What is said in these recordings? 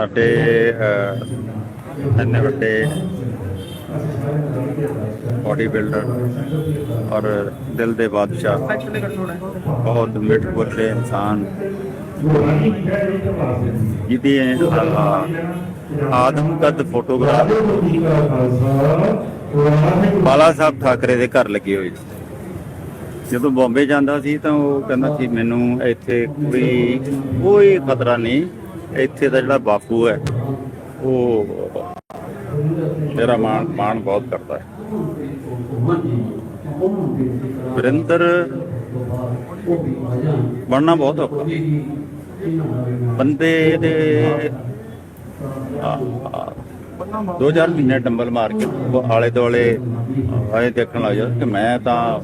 ਸਾਡੇ ਇੰਨੇ ਵੱਡੇ ਬਾਡੀ ਬਿਲਡਰ ਔਰ ਦਿਲ ਦੇ ਬਾਦਸ਼ਾਹ। ਬਹੁਤ ਮਿੱਠ ਬੋਲੇ ਇਨਸਾਨ। ਜਿਹਦੀ ਆਦਮ ਕਦ ਫੋਟੋਗ੍ਰਾਫ ਬਾਲਾ ਸਾਹਿਬ ਠਾਕਰੇ ਦੇ ਘਰ ਲੱਗੇ ਹੋਏ ਸੀ। ਜਦੋਂ ਬੰਬੇ ਜਾਂਦਾ ਸੀ ਤਾਂ ਉਹ ਕਹਿੰਦਾ ਸੀ, ਮੈਨੂੰ ਇੱਥੇ ਕੋਈ ਕੋਈ ਖਤਰਾ ਨਹੀਂ। ਇੱਥੇ ਦਾ ਜਿਹੜਾ ਬਾਪੂ ਹੈ, ਉਹ ਮੇਰਾ ਮਾਣ ਮਾਣ ਬਹੁਤ ਕਰਦਾ ਹੈ। ਵਰਿੰਦਰ ਬਣਨਾ ਬਹੁਤ ਔਖਾ। ਬੰਦੇ ਦੇ ਆ- ਮਹੀਨੇ ਡੰਬਲ ਮਾਰ ਕੇ ਆਲੇ ਦੁਆਲੇ ਆਏ ਦੇਖਣ ਲੱਗ ਜਾ ਕਿ ਮੈਂ ਤਾਂ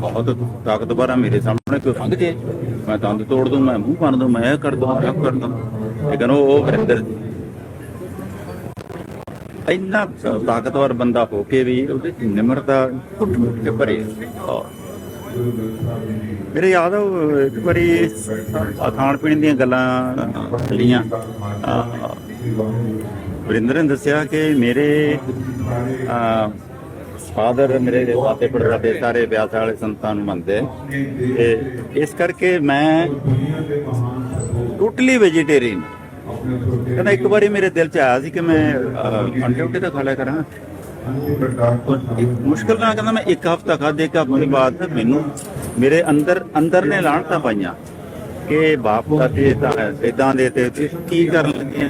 ਬਹੁਤ ਤਾਕਤਵਰ ਆ ਮੇਰੇ ਸਾਹਮਣੇ, ਕੋਈ ਰੰਗ ਜੇ। ਮੈਂ ਦੰਦ ਤੋੜ ਦੂੰ, ਮੈਂ ਮੂੰਹ ਭੰਨ ਦੂੰ, ਮੈਂ ਇਹ ਕਰ ਦੂੰ ਇਹ ਕਰ ਦੂੰ। ਲੇਕਿਨ ਉਹ ਉਹ ਵਰਿੰਦਰ ਇੰਨਾ ਤਾਕਤਵਰ ਬੰਦਾ ਹੋ ਕੇ ਵੀ ਉਹਦੇ ਚ ਨਿਮਰਤਾ ਘੁੱਟ ਘੁੱਟ ਕੇ ਭਰੀ ਮੇਰੇ ਯਾਦ ਆ ਇੱਕ ਵਾਰੀ ਖਾਣ ਪੀਣ ਦੀਆਂ ਗੱਲਾਂ ਚੱਲੀਆਂ। ਵਰਿੰਦਰ ਨੇ ਦੱਸਿਆ ਕਿ ਮੇਰੇ ਫਾਦਰ ਮੇਰੇ ਦਾਤੇ ਪੜਦਾਦੇ ਸਾਰੇ ਵਿਆਹ ਵਾਲੇ ਸੰਤਾਂ ਨੂੰ ਮੰਨਦੇ। ਤੇ ਇਸ ਕਰਕੇ ਮੈਂ ਟੋਟਲੀ ਵੈਜੀਟੇਰੀਅਨ ਕਹਿੰਦਾ ਇੱਕ ਵਾਰੀ ਮੇਰੇ ਦਿਲ ਚ ਆਇਆ ਸੀ ਕਿ ਮੈਂ ਅੰਡੇ ਉੱਡੇ ਤਾਂ ਕਰਾਂ। ਮੁਸ਼ਕਲ ਨਾਲ ਕਹਿੰਦਾ ਮੈਂ ਇੱਕ ਹਫਤਾ ਖਾਦੇ ਇੱਕ ਹਫ਼ਤੇ ਦੀ ਮੈਨੂੰ ਮੇਰੇ ਅੰਦਰ ਅੰਦਰ ਨੇ ਲਾਣਤਾਂ ਪਾਈਆਂ ਕਿ ਬਾਪ ਦਾ ਤੇ ਇਦਾਂ ਦੇ ਤੇ ਕੀ ਕਰਨ ਲੱਗੇ ਆ।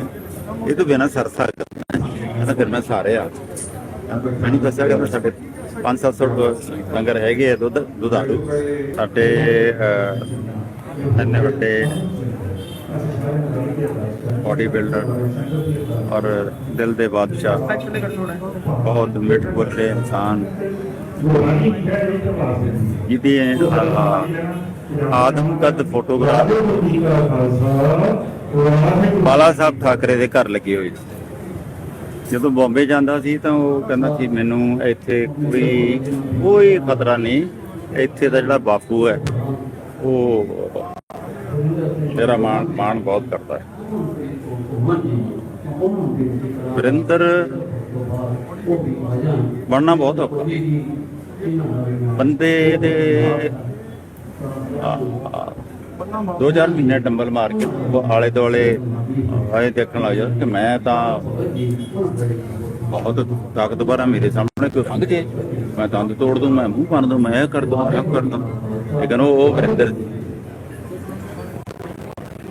ਇਹ ਤੋਂ ਬਿਨਾ ਸਰਸਾ ਕਹਿੰਦਾ ਫਿਰ ਮੈਂ ਸਾਰੇ ਆ। ਮੈਨੂੰ ਦੱਸਿਆ ਕਿ ਸਾਡੇ 5-700 ਲੰਗਰ ਹੈਗੇ ਆ ਦੁੱਧ ਦੁਧਾਰੂ ਸਾਡੇ ਇੰਨੇ ਵੱਡੇ ਬਾਡੀ ਬਿਲਡਰ ਔਰ ਦਿਲ ਦੇ ਬਾਦਸ਼ਾਹ। ਬਹੁਤ ਮਿੱਠ ਬੋਲੇ ਇਨਸਾਨ। ਜਿਹਦੀ ਅਹ, ਆਦਮ ਕਦ ਫੋਟੋਗ੍ਰਾਫ ਬਾਲਾ ਸਾਹਿਬ ਠਾਕਰੇ ਦੇ ਘਰ ਲੱਗੀ ਹੋਈ ਸੀ। ਜਦੋਂ ਬੰਬੇ ਜਾਂਦਾ ਸੀ ਤਾਂ ਉਹ ਕਹਿੰਦਾ ਸੀ, ਮੈਨੂੰ ਇੱਥੇ ਕੋਈ ਕੋਈ ਖਤਰਾ ਨਹੀਂ, ਇੱਥੇ ਦਾ ਜਿਹੜਾ ਬਾਪੂ ਹੈ, ਉਹ ਮੇਰਾ ਮਾਣ ਮਾਣ ਬਹੁਤ ਕਰਦਾ ਹੈ। ਵਰਿੰਦਰ ਬਣਨਾ ਬਹੁਤ ਔਖਾ। ਬੰਦੇ ਦੇ ਦੋ ਚਾਰ ਮਹੀਨੇ ਡੰਬਲ ਮਾਰ ਕੇ ਆਲੇ ਦੁਆਲੇ ਆਏ ਦੇਖਣ ਲੱਗ ਜਾ ਕਿ ਮੈਂ ਤਾਂ ਬਹੁਤ ਤਾਕਤਵਰ ਆ ਮੇਰੇ ਸਾਹਮਣੇ, ਕੋਈ ਰੰਗ ਜੇ। ਮੈਂ ਦੰਦ ਤੋੜ ਦੂੰ, ਮੈਂ ਮੂੰਹ ਭੰਨ ਦੂੰ, ਮੈਂ ਇਹ ਕਰ ਦੂੰ ਇਹ ਕਰ ਦੂੰ। ਲੇਕਿਨ ਉਹ ਵਰਿੰਦਰ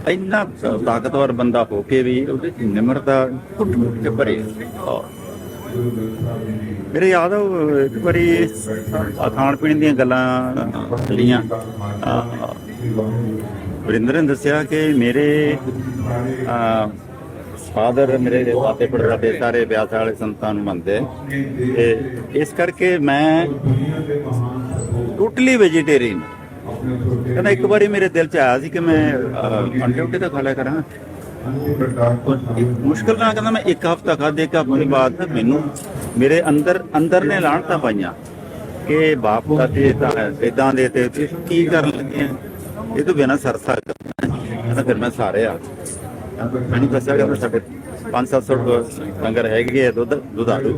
ਇੰਨਾ ਤਾਕਤਵਰ ਬੰਦਾ ਹੋ ਕੇ ਵੀ ਉਹਦੇ ਨਿਮਰਤਾ ਘੁੱਟ ਘੁੱਟ ਕੇ ਭਰੀ ਔਰ ਮੇਰੇ ਯਾਦ ਆ, ਉਹ ਇੱਕ ਵਾਰੀ ਆ ਖਾਣ ਪੀਣ ਦੀਆਂ ਗੱਲਾਂ ਚੱਲੀਆਂ ਵਰਿੰਦਰ ਨੇ ਦੱਸਿਆ ਕਿ ਮੇਰੇ ਫਾਦਰ ਮੇਰੇ ਦਾਤੇ ਪੜਦਾਦੇ ਸਾਰੇ ਵਿਆਸ ਵਾਲੇ ਸੰਤਾਂ ਨੂੰ ਮੰਨਦੇ ਤੇ ਇਸ ਕਰਕੇ ਮੈਂ ਟੋਟਲੀ ਵੈਜੀਟੇਰੀਅਨ ਕਹਿੰਦਾ ਇੱਕ ਵਾਰੀ ਮੇਰੇ ਦਿਲ ਚ ਆਇਆ ਸੀ ਕਿ ਮੈਂ ਅੰਡੇ ਉੱਡੇ ਤਾਂ ਖਾ ਲਿਆ ਕਰਾਂ। ਮੁਸ਼ਕਲ ਨਾਲ ਕਹਿੰਦਾ ਮੈਂ ਇੱਕ ਹਫਤਾ ਖਾਦੇ ਇੱਕ ਹਫ਼ਤੇ ਦੀ ਮੈਨੂੰ ਮੇਰੇ ਅੰਦਰ ਅੰਦਰ ਨੇ ਲਾਣਤਾਂ ਪਾਈਆਂ ਕਿ ਬਾਪ ਦਾ ਤਾਂ ਇਦਾਂ ਦੇ ਤੇ ਕੀ ਕਰਨ ਲੱਗੇ ਇਹ ਤੋਂ ਬਿਨਾ ਸਰਸਾ ਕਹਿੰਦਾ ਫਿਰ ਮੈਂ ਸਾਰੇ ਆ। ਮੈਨੂੰ ਦੱਸਿਆ ਕਿ ਸਾਡੇ 5-700 ਲੰਗਰ ਹੈਗੇ ਆ, ਦੁੱਧ ਦੁਧਾਰੂ